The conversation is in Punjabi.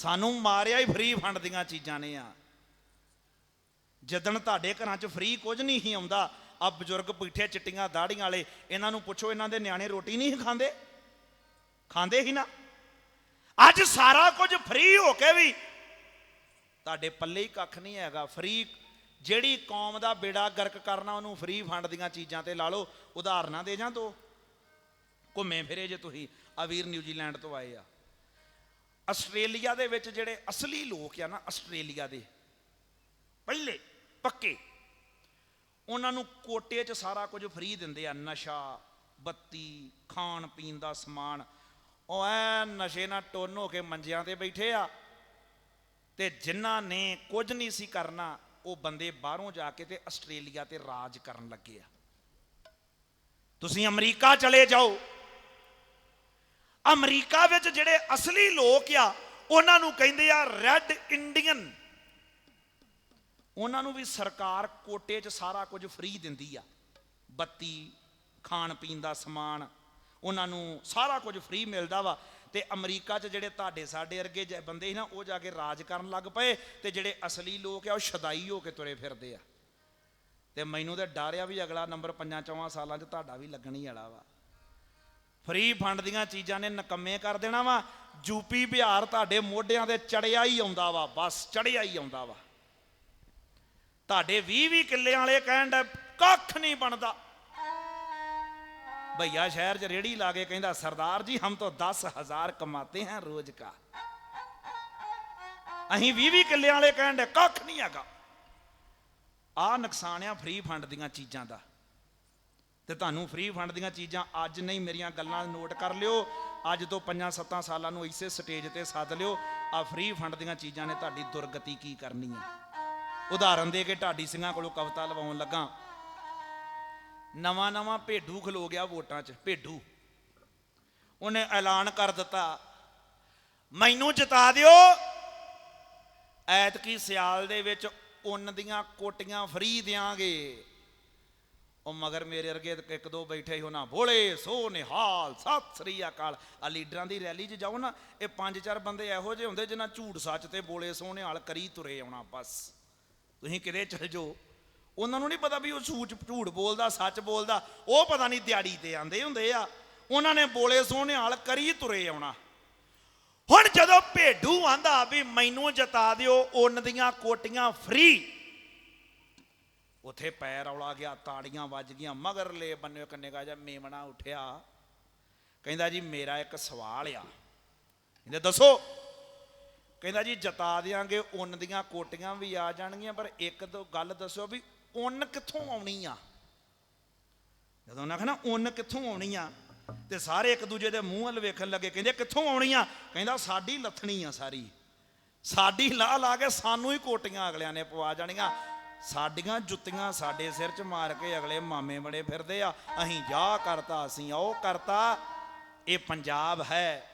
ਸਾਨੂੰ ਮਾਰਿਆ ਹੀ ਫ੍ਰੀ ਫੰਡ ਦੀਆਂ ਚੀਜ਼ਾਂ ਨੇ ਆ। ਜਦੋਂ ਤੁਹਾਡੇ ਘਰਾਂ 'ਚ ਫ੍ਰੀ ਕੁਝ ਨਹੀਂ ਹੀ ਆਉਂਦਾ, ਆ ਬਜ਼ੁਰਗ ਬੈਠੇ ਚਿੱਟੀਆਂ ਦਾੜੀਆਂ ਵਾਲੇ, ਇਹਨਾਂ ਨੂੰ ਪੁੱਛੋ ਇਹਨਾਂ ਦੇ ਨਿਆਣੇ ਰੋਟੀ ਨਹੀਂ ਖਾਂਦੇ? ਖਾਂਦੇ ਹੀ ਨਾ। ਅੱਜ ਸਾਰਾ ਕੁਝ ਫ੍ਰੀ ਹੋ ਕੇ ਵੀ ਤੁਹਾਡੇ ਪੱਲੇ ਹੀ ਕੱਖ ਨਹੀਂ ਹੈਗਾ। ਫ੍ਰੀ ਜਿਹੜੀ ਕੌਮ ਦਾ ਬੇੜਾ ਗਰਕ ਕਰਨਾ, ਉਹਨੂੰ ਫ੍ਰੀ ਫੰਡ ਦੀਆਂ ਚੀਜ਼ਾਂ ਤੇ ਲਾ ਲਓ। ਉਦਾਹਰਨਾਂ ਦੇ ਜਾਂ ਦੋ। ਘੁੰਮੇ ਫਿਰੇ ਜੇ ਤੁਸੀਂ, ਆ ਵੀਰ ਨਿਊਜ਼ੀਲੈਂਡ ਤੋਂ ਆਏ ਆ। ਆਸਟ੍ਰੇਲੀਆ ਦੇ ਵਿੱਚ ਜਿਹੜੇ ਅਸਲੀ ਲੋਕ ਆ ਨਾ, ਆਸਟ੍ਰੇਲੀਆ ਦੇ। ਪਹਿਲੇ, ਪੱਕੇ। ਉਹਨਾਂ ਨੂੰ ਕੋਟੇ 'ਚ ਸਾਰਾ ਕੁਝ ਫ੍ਰੀ ਦਿੰਦੇ ਆ, ਨਸ਼ਾ, ਬੱਤੀ, ਖਾਣ ਪੀਣ ਦਾ ਸਮਾਨ। ਉਹ ਐ ਨਸ਼ੇ ਨਾਲ ਟੋਨ ਹੋ ਕੇ ਮੰਜਿਆਂ ਤੇ ਬੈਠੇ ਆ। ਤੇ ਜਿਨ੍ਹਾਂ ਨੇ ਕੁਝ ਨਹੀਂ ਸੀ ਕਰਨਾ, ਉਹ ਬੰਦੇ ਬਾਹਰੋਂ ਜਾ ਕੇ ਤੇ ਆਸਟ੍ਰੇਲੀਆ ਤੇ ਰਾਜ ਕਰਨ ਲੱਗੇ ਆ। ਤੁਸੀਂ ਅਮਰੀਕਾ ਚਲੇ ਜਾਓ। ਅਮਰੀਕਾ ਵਿੱਚ ਜਿਹੜੇ ਅਸਲੀ ਲੋਕ ਆ, ਉਹਨਾਂ ਨੂੰ ਕਹਿੰਦੇ ਆ ਰੈੱਡ ਇੰਡੀਅਨ ਉਹਨਾਂ ਨੂੰ ਵੀ ਸਰਕਾਰ ਕੋਟੇ 'ਚ ਸਾਰਾ ਕੁਝ ਫ੍ਰੀ ਦਿੰਦੀ ਆ। ਬੱਤੀ, ਖਾਣ ਪੀਣ ਦਾ ਸਮਾਨ, ਉਹਨਾਂ ਨੂੰ ਸਾਰਾ ਕੁਝ ਫ੍ਰੀ ਮਿਲਦਾ ਵਾ। ਤੇ ਅਮਰੀਕਾ 'ਚ ਜਿਹੜੇ ਤੁਹਾਡੇ ਸਾਡੇ ਵਰਗੇ ਜ- ਬੰਦੇ ਸੀ ਨਾ, ਉਹ ਜਾ ਕੇ ਰਾਜ ਕਰਨ ਲੱਗ ਪਏ ਤੇ ਜਿਹੜੇ ਅਸਲੀ ਲੋਕ ਆ, ਉਹ ਸ਼ਦਾਈ ਹੋ ਕੇ ਤੁਰੇ ਫਿਰਦੇ ਆ। ਤੇ ਮੈਨੂੰ ਤਾਂ ਡਰ ਆ ਵੀ ਅਗਲਾ ਨੰਬਰ ਪੰਜਾਂ ਚੌਵਾਂ ਸਾਲਾਂ 'ਚ ਤੁਹਾਡਾ ਵੀ ਲੱਗਣ ਹੀ ਵਾਲਾ ਵਾ। ਫ੍ਰੀ ਫੰਡ ਦੀਆਂ ਚੀਜ਼ਾਂ ਨੇ ਨਕੰਮੇ ਕਰ ਦੇਣਾ ਵਾ। ਯੂਪੀ ਬਿਹਾਰ ਤੁਹਾਡੇ ਮੋਢਿਆਂ ਤੇ ਚੜਿਆ ਹੀ ਆਉਂਦਾ ਵਾ, ਬਸ ਚੜਿਆ ਹੀ ਆਉਂਦਾ ਵਾ। ਤੁਹਾਡੇ 20 20 ਕਿੱਲੇ ਵਾਲੇ ਕਹਿਣ ਦਾ ਕੱਖ ਨਹੀਂ ਬਣਦਾ। ਭਈਆ ਸ਼ਹਿਰ 'ਚ ਰੇੜੀ ਲਾ ਕੇ ਕਹਿੰਦਾ, ਸਰਦਾਰ ਜੀ, ਹਮ ਤਾਂ 10000 ਕਮਾਤੇ हैं ਰੋਜ਼ ਕਾ। ਅਸੀਂ 20 20 ਕਿੱਲੇ ਵਾਲੇ ਕਹਿਣ ਦੇ ਕੱਖ ਨਹੀਂ ਹੈਗਾ। ਆ ਨੁਕਸਾਨ ਆ ਫ੍ਰੀ ਫੰਡ ਦੀਆਂ ਚੀਜ਼ਾਂ ਦਾ। ਤੇ ਤੁਹਾਨੂੰ ਫ੍ਰੀ ਫੰਡ ਦੀਆਂ ਚੀਜ਼ਾਂ ਅੱਜ ਨਹੀਂ ਮੇਰੀਆਂ ਗੱਲਾਂ ਨੋਟ ਕਰ ਲਿਓ। ਅੱਜ ਤੋਂ 5-7 ਸਾਲਾਂ ਨੂੰ ਇਸੇ ਸਟੇਜ ਤੇ ਸੱਦ ਲਿਓ। ਆ ਫ੍ਰੀ ਫੰਡ ਦੀਆਂ ਚੀਜ਼ਾਂ ਨੇ ਤੁਹਾਡੀ ਦੁਰਗਤੀ ਕੀ ਕਰਨੀ ਹੈ। ਉਦਾਹਰਨ ਦੇ ਕੇ ਢਾਡੀ ਸਿੰਘਾਂ ਕੋਲੋਂ ਕਵਿਤਾ ਲਵਾਉਣ ਲੱਗਾ। ਨਵਾਂ ਨਵਾਂ ਭੇਡੂ ਖਲੋ ਗਿਆ ਵੋਟਾਂ 'ਚ, ਭੇਡੂ। ਉਹਨੇ ਐਲਾਨ ਕਰ ਦਿੱਤਾ, ਮੈਨੂੰ ਜਿਤਾ ਦਿਓ। ਐਤਕੀ ਸਿਆਲ ਦੇ ਵਿੱਚ ਉੱਨ ਦੀਆਂ ਕੋਟੀਆਂ ਫਰੀ ਦਿਆਂਗੇ। ਉਹ ਮਗਰ ਮੇਰੇ ਵਰਗੇ ਇੱਕ ਦੋ ਬੈਠੇ ਸੀ ਉਹਨਾਂ ਬੋਲੇ ਸੋ ਨਿਹਾਲ, ਸਤਿ ਸ੍ਰੀ ਅਕਾਲ। ਆ ਲੀਡਰਾਂ ਦੀ ਰੈਲੀ 'ਚ ਜਾਓ ਨਾ, ਇਹ ਪੰਜ ਚਾਰ ਬੰਦੇ ਇਹੋ ਜਿਹੇ ਹੁੰਦੇ ਜਿਨ੍ਹਾਂ ਝੂਠ ਸੱਚ ਤੇ ਬੋਲੇ ਸੋ ਨਿਹਾਲ ਕਰੀ ਤੁਰੇ ਆਉਣਾ, ਬਸ। ਤੁਸੀਂ ਕਿਤੇ ਚਲ ਜਾਓ। ਉਹਨਾਂ ਨੂੰ ਨਹੀਂ ਪਤਾ ਵੀ ਉਹ ਝੂਠ ਝੂਠ ਬੋਲਦਾ, ਸੱਚ ਬੋਲਦਾ, ਉਹ ਪਤਾ ਨਹੀਂ ਦਿਹਾੜੀ ਤੇ ਆਂਦੇ ਹੁੰਦੇ ਆ। ਉਹਨਾਂ ਨੇ ਬੋਲੇ ਸੋ ਨਿਹਾਲ ਕਰੀ ਤੁਰੇ ਆਉਣਾ। ਹੁਣ ਜਦੋਂ ਭੇਡੂ ਆਂਦਾ ਵੀ ਮੈਨੂੰ ਜਤਾ ਦਿਓ, ਉੱਨ ਦੀਆਂ ਕੋਟੀਆਂ ਫ੍ਰੀ ਉਥੇ ਪੈਰ ਔਲਾ ਗਿਆ, ਤਾੜੀਆਂ ਵੱਜ ਗਈਆਂ ਮਗਰਲੇ ਬੰਨੇ ਕੰਨੇ ਕਾ ਜਾ, ਮੇਮਣਾ ਉਠਿਆ। ਕਹਿੰਦਾ ਜੀ, ਮੇਰਾ ਇੱਕ ਸਵਾਲ ਆ। ਕਹਿੰਦੇ, ਦੱਸੋ। ਕਹਿੰਦਾ ਜੀ, ਜਤਾ ਦਿਆਂਗੇ, ਉਨ ਦੀਆਂ ਕੋਟੀਆਂ ਵੀ ਆ ਜਾਣਗੀਆਂ, ਪਰ ਇੱਕ ਦੋ ਗੱਲ ਦੱਸੋ ਵੀ ਉੱਨ ਕਿੱਥੋਂ ਆਉਣੀ ਆ? ਜਦੋਂ ਉਹਨਾਂ ਕਹਿੰਦਾ ਉਨ ਕਿੱਥੋਂ ਆਉਣੀ ਆ, ਤੇ ਸਾਰੇ ਇੱਕ ਦੂਜੇ ਦੇ ਮੂੰਹ ਵੱਲ ਵੇਖਣ ਲੱਗੇ, ਕਹਿੰਦੇ, ਕਿੱਥੋਂ ਆਉਣੀ ਆ? ਕਹਿੰਦਾ, ਸਾਡੀ ਲੱਥਣੀ ਆ ਸਾਰੀ। ਸਾਡੀ ਲਾ ਲਾ ਕੇ ਸਾਨੂੰ ਹੀ ਕੋਟੀਆਂ ਅਗਲਿਆਂ ਨੇ ਪਵਾ ਜਾਣੀਆਂ। ਸਾਡੀਆਂ ਜੁੱਤੀਆਂ ਸਾਡੇ ਸਿਰ 'ਚ ਮਾਰ ਕੇ ਅਗਲੇ ਮਾਮੇ ਬੜੇ ਫਿਰਦੇ ਆ। ਅਸੀਂ ਜਾ ਕਰਤਾ, ਅਸੀਂ ਉਹ ਕਰਤਾ। ਇਹ ਪੰਜਾਬ ਹੈ।